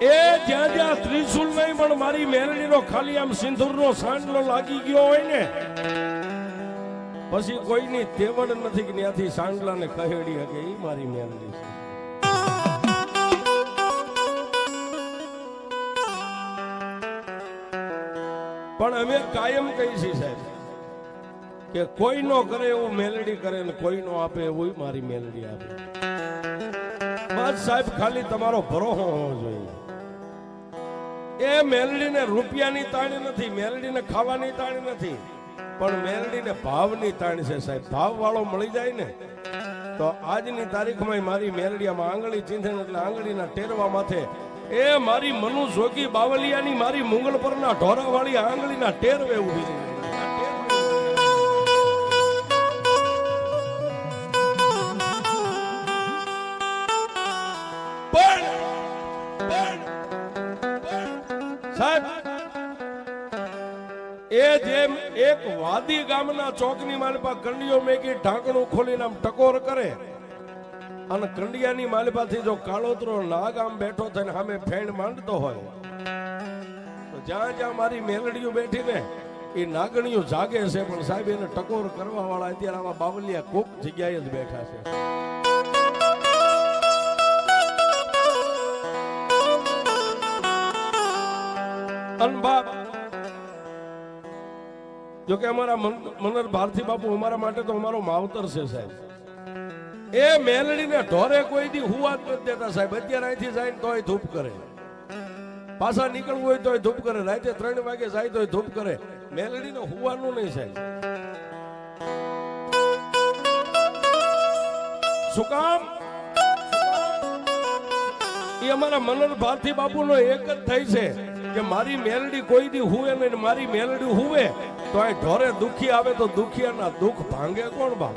એ જ્યાં જ્યાં ત્રિશુલ નહીં, પણ મારી મેલડીનો ખાલી આમ સિંદૂરનો સાંડલો લાગી ગયો હોય ને, પછી કોઈની તેવડ નથી કે ત્યાંથી સાંડલાને કહેડી શકે એ મારી મેલડી છે. પણ અમે કાયમ કહી છીએ સાહેબ, કે કોઈ નો કરે એવું મેલડી કરે ને કોઈ નો આપે એવું મારી મેલડી આપે. બસ સાહેબ, ખાલી તમારો ભરોસો હોવો જોઈએ. એ મેલડીને રૂપિયાની તાણી નથી, મેલડીને ખાવાની તાણી નથી. પણ મેલડીને ભાવની તાણી છે સાહેબ. ભાવ વાળો મળી જાય ને, તો આજની તારીખમાં મારી મેલડીયામાં આંગળી ચીંધે એટલે આંગળીના ટેરવા માથે એ મારી મનુ જોગી બાવલિયાની મારી મુંગળ પરના ઢોરાવાળી આંગળીના ટેરવે ઊભી રહી વાદી ગામના ચોકની માલપા કંડિયો મેકી ઢાંકણું ખોલીને આમ ટકોર કરે. અને કંડિયાની માલપાથી જો કાળોતરો નાગ આમ બેઠો થઈને સામે ફેણ માંડતો હોય, તો જ્યાં જ્યાં મારી મેલડીઓ બેઠી ને, એ નાગણીઓ જાગે છે, પણ સાહેબ એને ટકોર કરવા વાળા અત્યારે આવા બાવલિયા કોક જગ્યાએ જ બેઠા છે. અનબાપ જો કે અમારા મન- મનર ભારતી બાપુ અમારા માટે તો અમારો માવતર છે સાહેબ. એ મેલડીને ઢોરે કોઈ દી હુવા જ નથી દેતા સાહેબ. અત્યારે અહીંથી જાય તોય ધૂપ કરે. પાછા નીકળવું હોય તોય ધૂપ કરે. રાતે ત્રણ વાગે જાય તોય ધૂપ કરે. મેલડીને હુવાનું નહીં સાહેબ. શું કામ? એ અમારા મનન ભારતી બાપુનો એક જ થઈ છે કે મારી મેલડી કોઈ દી હુવે નહીં મારી મેલડી હુવે. તો આ ઢોરે દુખી આવે તો દુખિયાના દુઃખ ભાંગે કોણ બાપ?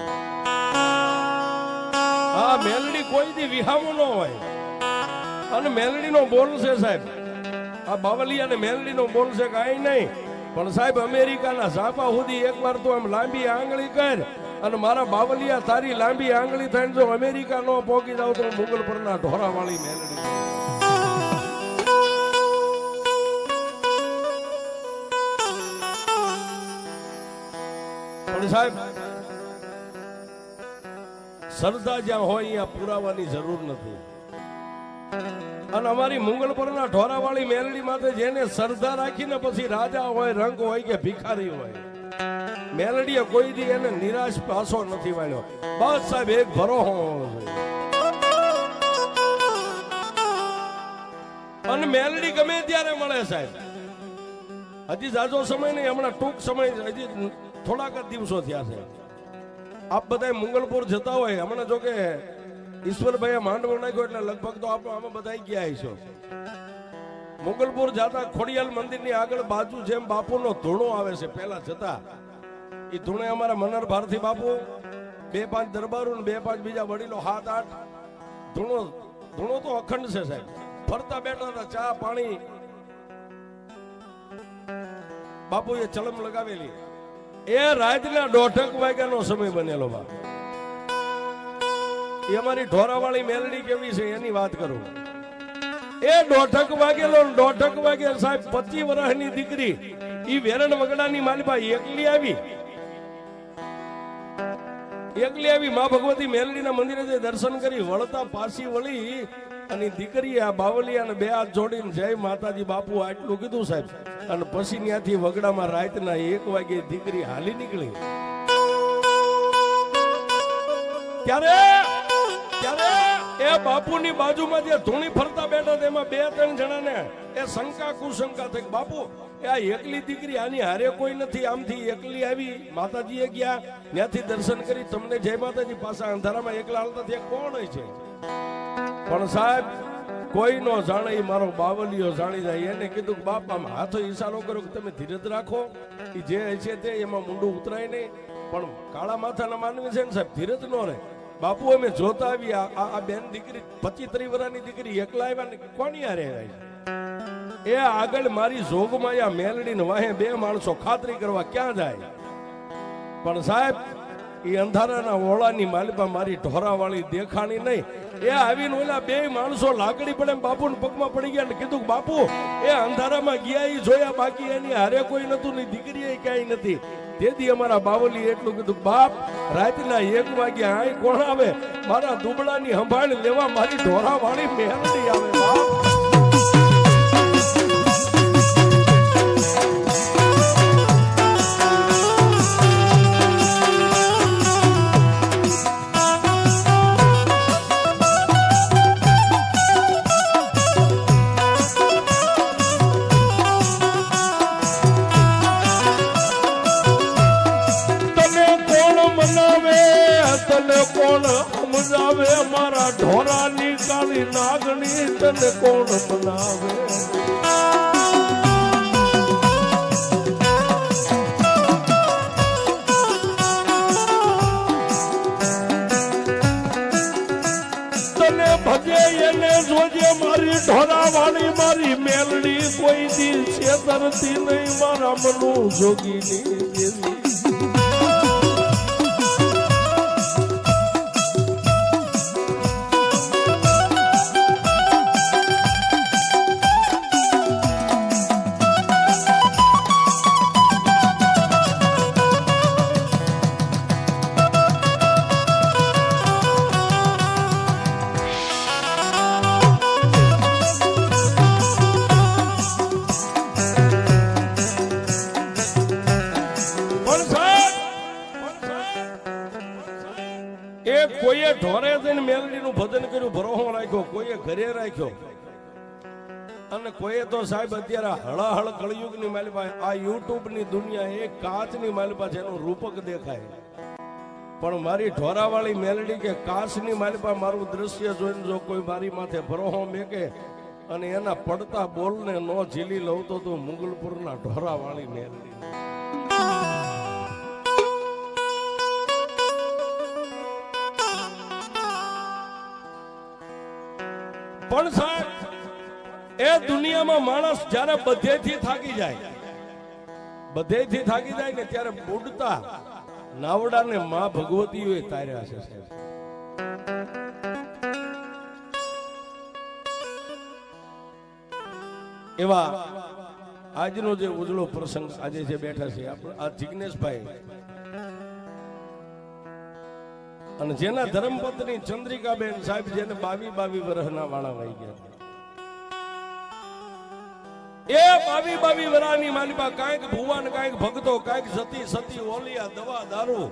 આ મેલડી કોઈ દી વિહામો ન હોય. અને મેલડીનો બોલ છે સાહેબ. આ બાવલિયા ને મેલડીનો બોલ છે કાંઈ નહીં. પણ સાહેબ, અમેરિકાના ઝાપા સુધી એકવાર તો આમ લાંબી આંગળી કર અને મારા બાવલિયા તારી લાંબી આંગળી થઈને જો અમેરિકા નો પોકી જાવ તો મુગલ પરના ઢોરાવાળી મેલડી. પણ સાહેબ. શ્રદ્ધા જ્યાં હોય અહીંયા પુરાવાની જરૂર નથી. અને અમારી મુંગલપુરના ઢોરાવાળી મેલડી માથે જેને શ્રદ્ધા રાખીને પછી રાજા હોય, રંગ હોય કે ભિખારી હોય, મેલડીએ કોઈ દી એને નિરાશ પાસો નથી વાળ્યો બસ સાહેબ, એક ભરો હોવો અને મેલડી ગમે ત્યારે મળે સાહેબ. હજી જાજો સમય નહીં, હમણાં ટૂંક સમય હજી થોડાક જ દિવસો થયા છે. આપ બધા મંગલપુર જતા હોય, હમણાં જો કે ઈશ્વરભાઈએ માંડવો નાખ્યો એટલે લગભગ તો આપણે આમાં બધા ગયા છો મુગલપુર જાતા ખોડિયાલ મંદિરની આગળ બાજુ જેમ બાપુનો ધૂણો આવે છે, પહેલા જતા એ ધૂણે અમારા મનર ભારતી બાપુ, બે પાંચ દરબારો ને બે પાંચ બીજા વડીલો, હાથ આઠ, ધૂણો ધૂણો તો અખંડ છે સાહેબ. ફરતા બેઠા હતા, ચા, પાણી. બાપુએ ચલમ લગાવેલી. એ રાતના દોઢક વાગ્યાનો સમય બનેલો બા એ અમારી ઢોરાવાળી મેલડી કેવી છે એની વાત કરું. એ દોઢક વાગેલો દોઢક વાગે સાહેબ પચી વર્ષની દીકરી, ઈ વેરણ વગડાની માલિપા એકલી આવી. એકલી આવી મા ભગવતી મેલડીના મંદિરે જઈ દર્શન કરી, વળતા પાછી વળી અને દીકરી આ બાવલિયા ને બે હાથ જોડીને જય માતાજી બાપુ આટલું કીધું સાહેબ. અને પછી ત્યાંથી વગડામાં રાતના એક વાગે દીકરી હાલી નીકળી. ત્યારે ત્યારે એ બાપુની બાજુમાં જે ધૂણી ફરતા બેઠા તેમાં બે ત્રણ જણાને એ શંકા કુશંકા થઈ બાપુ, એ આ એકલી દીકરી આની હારે કોઈ નથી, આમથી એકલી આવી. માતાજીએ ગયા, ત્યાંથી દર્શન કરી, તમને જય માતાજી, પાછા અંધારામાં એકલા હાલતા ત્યાં કોણ હોય છે? પણ સાહેબ, કોઈ નો જાણે મારો બાવલીઓ જાણી જાય. એને કીધું કે બાપ, આમ હાથો ઈશારો કર્યો કે તમે ધીરજ રાખો. એ જે છે તે એમાં મુંડું ઉતરાય નહીં. પણ કાળા માથાના માનવી છે ને સાહેબ, ધીરજ નો રહે. બાપુ, અમે જોતા આવી આ બેન દીકરી પચીસ ત્રીસ વર્ષની દીકરી એકલા આવ્યા ને કોની આ આવ્યા એ આગળ મારી જોગમાં આ મેલડી ને વાહે બે માણસો ખાતરી કરવા ક્યાં જાય? પણ સાહેબ એ અંધારાના ઓળાની માલિપા મારી ઢોરાવાળી દેખાણી નહીં. એ આવીને ઓલા બે માણસો લાકડી પડે બાપુ પગમાં પડી ગયા ને કીધું બાપુ, એ અંધારામાં ગયા એ જોયા, બાકી એની હારે કોઈ નતું ની દીકરી ક્યાંય નથી. તેથી અમારા બાવલી એટલું કીધું બાપ, રાતના એક વાગ્યા આય કોણ આવે? મારા દુબળાની સંભાળ લેવા મારી ઢોરાવાળી મહેરડી આવે, બાપ. તને કોણ બનાવે તને ભજે એને જોજે મારી ઢોરાવાળી, મારી મેલડી કોઈ દી છેતરતી નહીં, મારા મનું જોગીની કોઈએ ઢોરે જઈને મેલડીનું ભજન કર્યું, ભરોહો રાખ્યો, કોઈએ ઘરે રાખ્યો? અને કોઈએ તો સાહેબ અત્યારે હળાહળ કળયુગની માલિપા આ યુટ્યુબની દુનિયા એક કાચની માલિપા છે એનું રૂપક દેખાય. પણ મારી ઢોરાવાળી મેલડી કે કાચની માલિપા મારું દ્રશ્ય જોઈને જો કોઈ મારી માથે ભરોહો મેકે અને એના પડતા બોલને નો ઝીલી લઉં તો તું મુગલપુરના ઢોરાવાળી મેલડી. પણ સાહેબ, એ દુનિયામાં માણસ જ્યારે બધેથી થાકી જાય, બધેથી થાકી જાય ને ત્યારે બુડતા નાવડાને માં ભગવતીઓએ તાર્યા છે સાહેબ. એવા આજનો જે ઉજળો પ્રસંગ આજે જે બેઠા છે આ જિગ્નેશભાઈ અને જેના ધર્મપત્ની ચંદ્રિકાબેન સાહેબ જેને બાવી બાવી વરહના વાળા વહી ગયા એ બાવી બાવી વરાની માલિપા કાંઈક ભુવાન, કાંઈક ભગતો કાંઈક સતી સતી, ઓલિયા, દવા, દારૂ.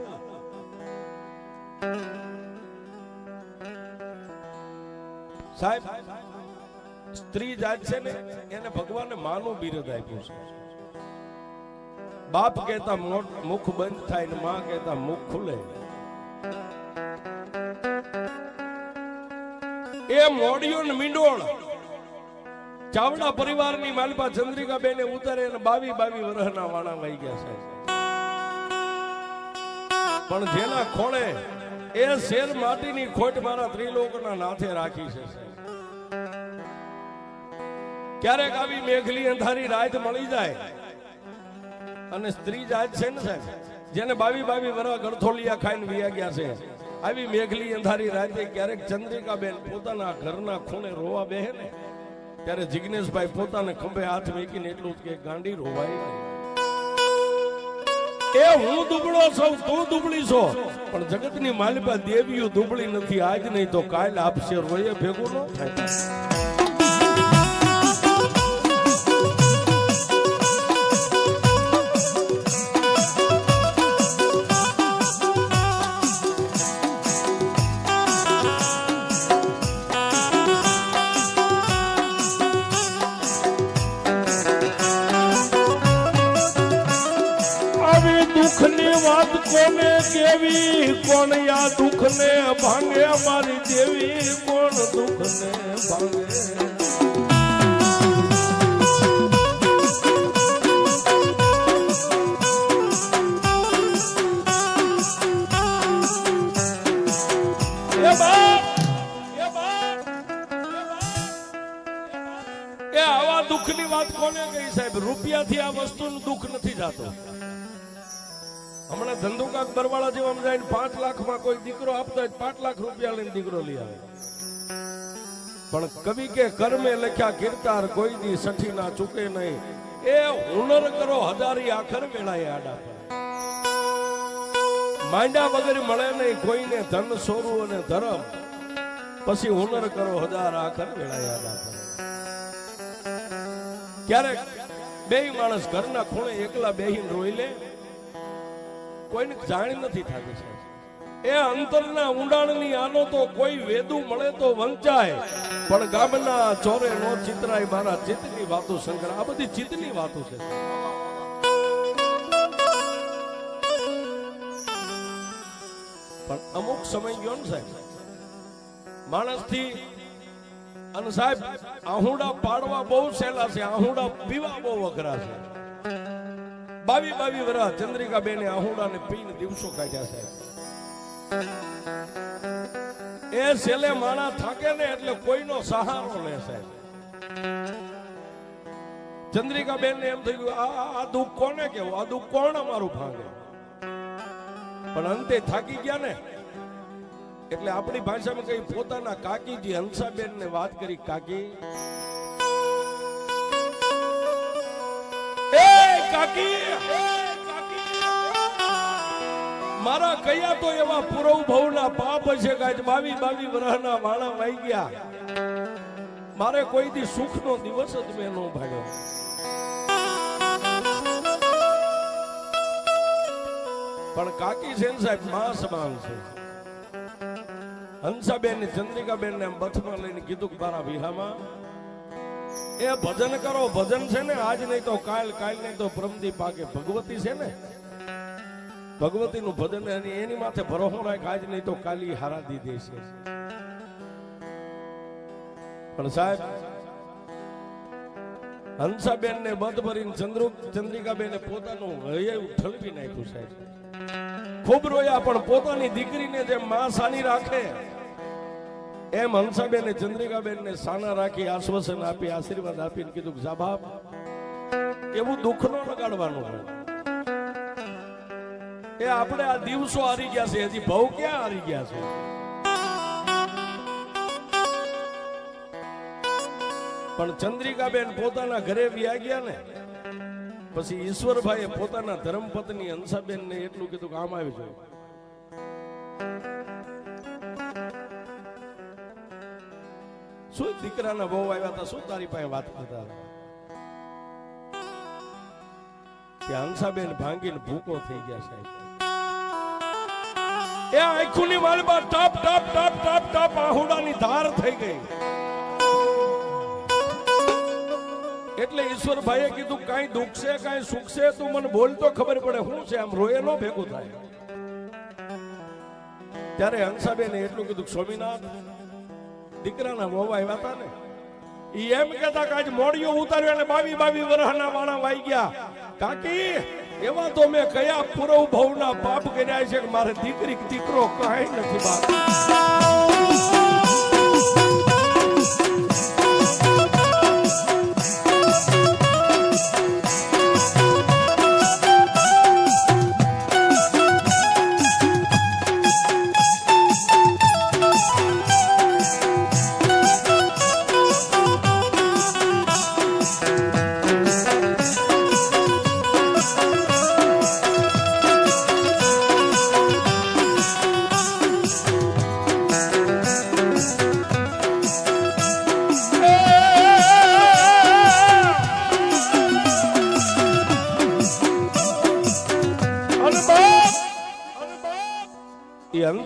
સાહેબ, સ્ત્રી જાત છે ને, એને ભગવાને માનું બિરદ આપ્યું છે. બાપ કહેતા મુખ બંધ થાય ને માં કહેતા મુખ ખુલે. એ મોડિયું ને મીંડોળ. ચાવડા પરિવારની માલપા ચંદ્રિકા બેને ઉતારે અને બાવી બાવી વર્ષના વાણા વહી ગયા છે. પણ જેના ખોળે એ શેર માટીની ખોટ મારા ત્રિલોકના નાથે રાખી છે. ક્યારેક આવી મેઘલી અંધારી રાત મળી જાય અને સ્ત્રી જાત છે ને સાહેબ, જેને બાવી બાવી વરહ ગળથોલિયા ખાઈને વિયા ગયા છે. આવી મેઘલી અંધારી રાતે ક્યારેક ચંદ્રિકાબેન પોતાના ઘરના ખૂણે રોવા બેહે ને, ત્યારે જિગ્નેશભાઈ પોતાને ખંભે હાથ મેકીને એટલું કે, ગાંડી રોવાય નહીં. એ હું દુબળો છું, તું દુબળી છો. પણ જગતની માલિકા દેવીઓ દુબળી નથી, આજ નહીં તો કાલ આપશે, રોયે ભેગું ન થાય. ભાંગે મારી દેવી, કોણ ભાંગે? બાપ. એ આવા દુઃખની વાત કોને કહી સાહેબ? રૂપિયાથી આ વસ્તુનું દુઃખ નથી જાતું. હમણાં ધંધુકાક બરવાળા જેવા જાય પાંચ લાખમાં કોઈ દીકરો આપતો હોય પાંચ લાખ રૂપિયા લઈને દીકરો લઈ આવે. પણ કવિ કે કર્મે લખ્યા કીર્તાર કોઈ દી સઠી ના ચૂકે નહીં. એ હુનર કરો હજારી આખર વેળાએ આડા માંડ્યા વગર મળે નહીં કોઈને ધન સોરું અને ધર્મ. પછી હુનર કરો હજાર આખર વેળાએ આડા પડે ક્યારેક બે માણસ ઘરના ખૂણે એકલા બેહીને રોઈ લે કોઈને જાણ નથી થતી સાહેબ. એ અંતરના ઊંડાણની આનો તો કોઈ વેદું મળે તો વંચાય. પણ ગામના ચોરે નો ચિતરાય મારા ચિત્તની વાતો શંકર, આ બધી ચિત્તની વાતો છે. પણ અમુક સમય ગયો ને સાહેબ માણસથી અને સાહેબ, આહુડા પાડવા બહુ સહેલા છે, આહુડા પીવા બહુ અઘરા છે. બાવી બાવી વર્ષ ચંદ્રિકા બેને આહુડા ને પીને દિવસો કાઢ્યા છે. એ છેલ્લે માણા થાકે ને એટલે કોઈનો સહારો લે સાહેબ ચંદ્રિકા બેન ને એમ થયું, આ- આ દુઃખ કોને કેવું આ દુઃખ કોણ અમારું ભાંગે? પણ અંતે થાકી ગયા ને. એટલે આપણી ભાષામાં કઈ પોતાના કાકીજી હંસાબેન ને વાત કરી, કાકી કાકી. મારા કયા તો એવા પુરવ ભવ ના પાપ છે કે આજ બાવી બાવી વર્ષના વાણા વાઈ ગયા. મારે કોઈ દી સુખનો દિવસ જ મેં નો ભાગ્યો. પણ કાકી સેન સાહેબ, માસ સમાન છે. હંસાબેન ને ચંદ્રિકાબેન ને બથમાં લઈને કીધું કે મારા વિહામાં એ ભજન કરો, ભજન છે ને, આજ નહીં તો કાલ કાલ નહીં તો પ્રમદી પાકે ભગવતી છે ને. ભગવતી નું ભજન એની માથે ભરોસો રાખ, આજ નહીં તો કાલી હારા દીધી છે. પણ સાહેબ હંસાબેન ને બંધ ભરીને ચંદ્રુ, ચંદ્રિકાબેને પોતાનું હૈયું ઠલવી નાખ્યું સાહેબ. ખૂબ રોયા, પણ પોતાની દીકરીને જેમ માં સાની રાખે એમ હંસાબેન ને ચંદ્રિકાબેન ને સાના રાખી આશ્વાસન આપી, આશીર્વાદ આપીને કીધું જા બાપ એવું દુઃખ નો લગાડવાનું એ આપણે આ દિવસો હારી ગયા છે, હજી ભવ ક્યાં હારી ગયા છે? પણ ચંદ્રિકાબેન પોતાના ઘરે વ્યા ગયા ને, પછી ઈશ્વરભાઈએ પોતાના ધર્મપત્ની હંસાબેન ને એટલું કીધું કામ આવી જોઈએ દીકરાના બહુ આવ્યા હતા, શું તારી પાસે વાત કરતા કે હંસાબેન ભાંગીને ભૂકો થઈ ગયા સાહેબ. એ આંખોની વાલમાં ટપ ટપ ટપ ટપ ટપ, આહુડાની ધાર થઈ ગઈ. એટલે ઈશ્વરભાઈએ કીધું, કાંઈ દુઃખ છે કાંઈ સુખ છે તું મને બોલ તો ખબર પડે શું છે. આમ રોયે નો ભેગું થાય. ત્યારે હંસાબેને એટલું કીધું સ્વામિનાથ દીકરાના મોવા આવ્યા હતા ને, ઈ એમ કહેતા કે આજ મોડિયો ઉતાર્યો અને બાવી બાવી વરહના વાણા વાઈ ગયા. કાકી, એવા તો મેં કયા પૂરવ ભવના પાપ કર્યા છે કે મારે દીકરી દીકરો કાંઈ નથી બાકી.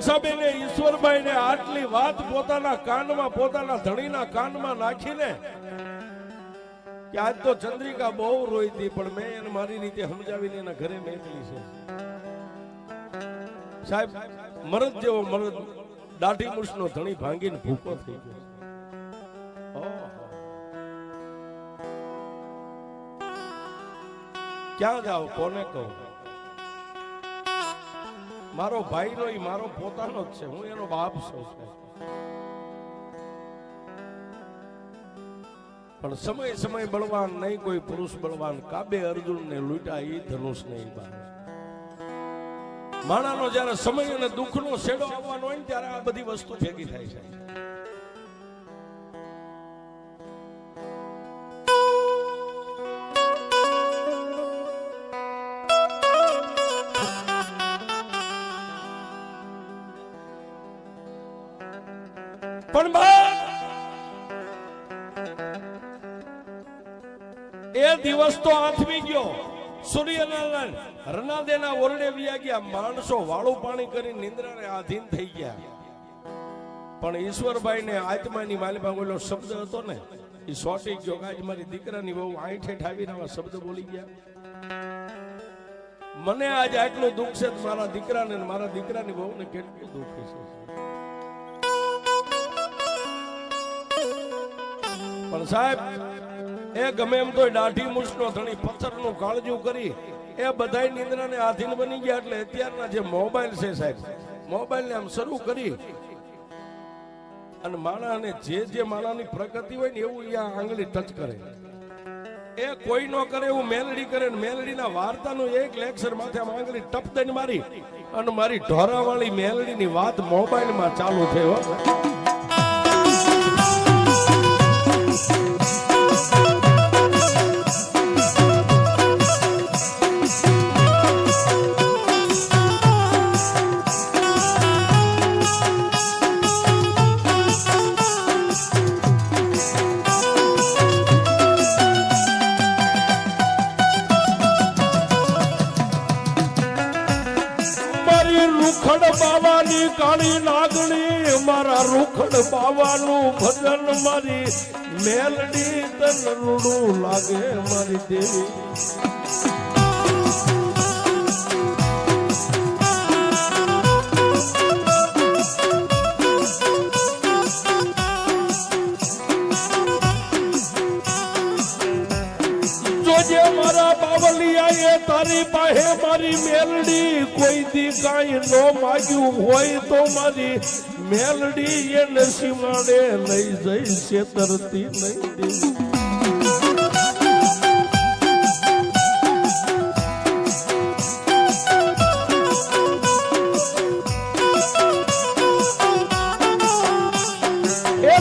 હંસાબેને ઈશ્વરભાઈને આટલી વાત પોતાના કાનમાં, પોતાના ધણીના કાનમાં નાખીને કે આજ તો ચંદ્રિકા બહુ રોઈ હતી પણ મેં એને મારી રીતે સમજાવીને એના ઘરે મેકલી છે. સાહેબ, મરદ જેવો મરદ, દાઢી મૂછનો ધણી ભાંગીને ભૂકો થઈ ગયો. ક્યાં જાઓ? કોને કહું? મારો ભાઈ નો મારો પોતાનો જ છે. હું એનો બાપ છું. પણ સમય સમય બળવાન નહીં, કોઈ પુરુષ બળવાન. કાબે અર્જુન ને લૂંટા એ ધનુષ નહીં બાર માણાનો જ્યારે સમય અને દુઃખનો શેડો આવવાનો હોય ત્યારે આ બધી વસ્તુ ભેગી થાય છે. દિવસ તો આથમી ગયો. સૂર્યનારાયણ રનાદેના ઓરડે વ્યા ગયા. માણસો વાળું પાણી કરી નિંદ્રાને આધીન થઈ ગયા. પણ ઈશ્વરભાઈ ને આત્માની માલિમાં બોલો શબ્દ હતો ને, એ સોટી ગયો આજ મારી દીકરાની બહુ આઠે ઠાવીને આવા શબ્દ બોલી ગયા. મને આજ આટલું દુઃખ છે મારા દીકરાને મારા દીકરાની બહુને કેટલું દુઃખ છે. પણ સાહેબ એ ગમે એમ તો દાઢી મૂછનો ધણી પથ્થરનું કાળજું કરી, એ બધાય નિંદ્રાને આધીન બની ગયા એટલે અત્યારના જે મોબાઈલ છે સાહેબ મોબાઈલ ને આમ શરૂ કરી અને માણાને જે જે માણાની પ્રગતિ હોય ને એવું આ આંગળી ટચ કરે. એ કોઈ નો કરે એવું મેલડી કરે ને મેલડીના વાર્તાનું એક લેક્ચર માથે આમ આંગળી ટપ દઈને મારી અને મારી ઢોરાવાળી મેલડીની વાત મોબાઈલમાં ચાલુ થઈ બાવાનું ભજન મારી મેલડી તન રૂડું લાગે મારી દેવી. તારી પાસે મારી મેલડી, કોઈ દી કાંઈ ન માગ્યું હોય તો મારી મેલડી એને સીમાડે લઈ જઈ છેતરતી તરતી દેવી એ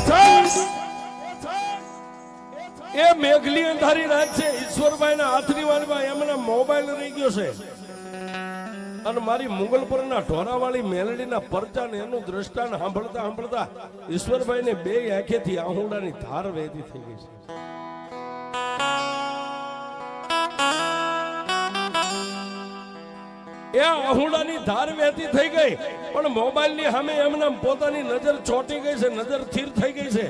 એ મેઘલી અંધારી રાત છે. ઈશ્વરભાઈ ના હાથની વાલમાં એમના મોબાઈલ રહી ગયો છે. અને મારી મુગલપુરના ઢોરાવાળી મેલડીના પરચા ને એનું દ્રષ્ટાન સાંભળતા સાંભળતા ઈશ્વરભાઈને બે આંખેથી આહુડાની ધાર વહેતી થઈ ગઈ છે. એ આહુડાની ધાર વહેતી થઈ ગઈ, પણ મોબાઈલની સામે એમને પોતાની નજર ચોટી ગઈ છે, નજર સ્થિર થઈ ગઈ છે.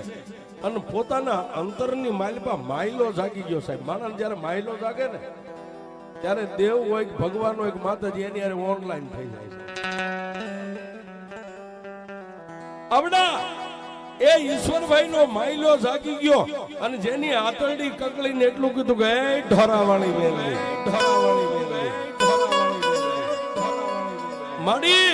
અને પોતાના અંતરની માઇલમાં માયલો જાગી ગયો સાહેબ. માણસ જયારે માયલો જાગે ને ત્યારે દેવ હોય કે ભગવાન હોય કે માતાજી, એની હારે ઓનલાઈન થઈ જાય છે. આવડા એ ઈશ્વરભાઈ નો માઇલો જાગી ગયો અને જેની આતરડી કકળીને એટલું કીધું કે, એ મેલડી ઢોરાવાળી મેલડી. માડી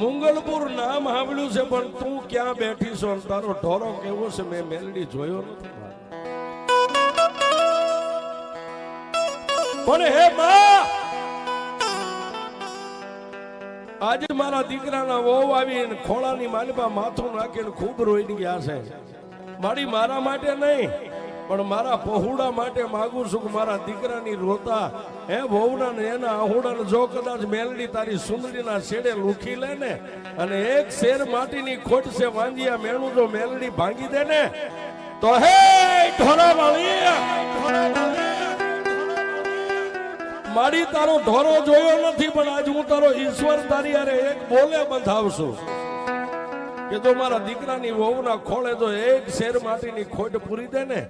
મુંગલપુર નામ સાંભળ્યું છે, પણ તું ક્યાં બેઠી છો? તારો ઢોરો કેવો છે? મેં મેલડી જોયો નથી. પણ હે બા આજે મારા દીકરાના વહુ આવીને ખોળાની માલિપા માથું નાખીને ખૂબ રોઈ ગયા છે. મારી મારા માટે નહીં, પણ મારા પહોળા માટે માગું છું કે મારા દીકરાની રોતા, હે વહુના ને એના આહુડાને જો કદાચ મેલડી તારી સુંદરીના શેડે લૂખી લે ને, અને એક શેર માટીની ખોટ છે વાંજિયા મેણું જો મેલડી ભાંગી દે ને, તો હે ઢોરા વાળી મારી તારો ઢોરો જોયો નથી, પણ આજ હું તારો ઈશ્વર તારી અરે એક બોલે બંધાવશું. કે જો મારા દીકરાની વહુના ખોળે જો એક શેર માટીની ખોટ પૂરી દે ને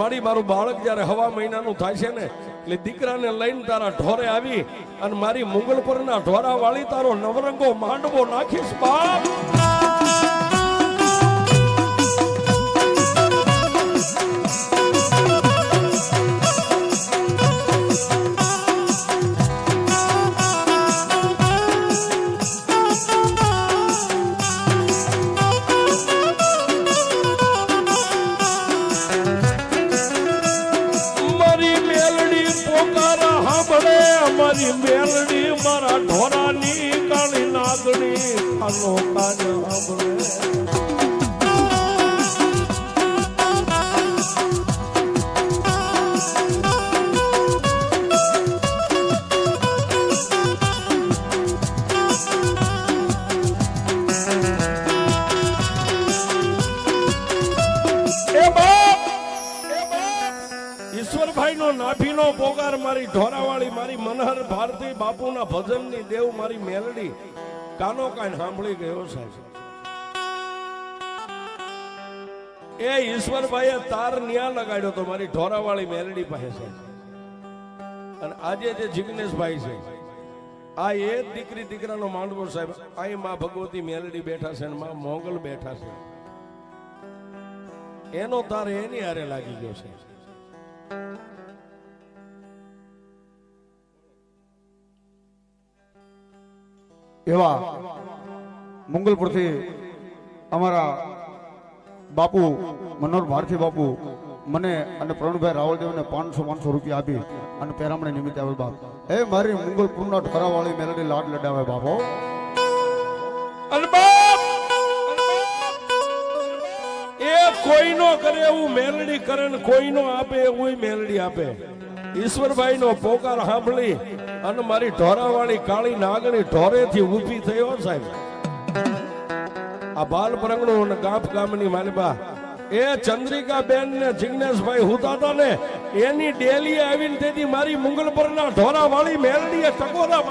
મારી મારું બાળક જ્યારે હવા મહિનાનું થાય છે ને, એટલે દીકરાને લઈને તારા ઢોરે આવી અને મારી મુગલ પરના ઢોરા વાળી તારો નવરંગો માંડવો નાખીશ બાપ. ઢોરાની કાળી નાગણી કાનો કાન સાંભળે ભારતી બાપુના ભજનની દેવ મારી મેલડી કાનો કાન સાંભળી ગયો સાહેબ. એ ઈશ્વરભાઈએ તાર ન્યા લગાડ્યો તો મારી ઢોરાવાળી મેલડી પાસે સાહેબ અને આજે જે જિગ્નેશભાઈ છે, આ એ દીકરી દીકરાનો માંડવો સાહેબ, અહીં માં ભગવતી મેલડી બેઠા છે અને માં મોગલ બેઠા છે. એનો તાર એની હારે લાગી ગયો છે. એવા મંગલપુરથી અમારા બાપુ, મનોહર ભારતી બાપુ, મને અને પ્રવીણભાઈ રાવલદેવને પાંચસો પાંચસો રૂપિયા આપી અને પેરામણી નિમિત્તે આવે બાપ. એ મારી મંગલપુરના ઠરાવાળી મેલડી લાડ લડાવે બાપો એ કોઈનો કરે એવું મેલડી કરે કોઈનો આપે, એવું મેલડી આપે. ઈશ્વરભાઈ નો પોકાર સાંભળી અને મારી ઢોરાવાળી કાળી નાગણી ઢોરેથી ઊભી થયો સાહેબ. આ બાલ પ્રગણો અને ગાફ ગામની માલિબા એ ચંદ્રિકા બેન ને જિગ્નેશભાઈ હુતાતા ને એની ડેલી આવીને તેથી મારી મુંગલ પરના ઢોરાવાળી મેલડીએ ટકોરા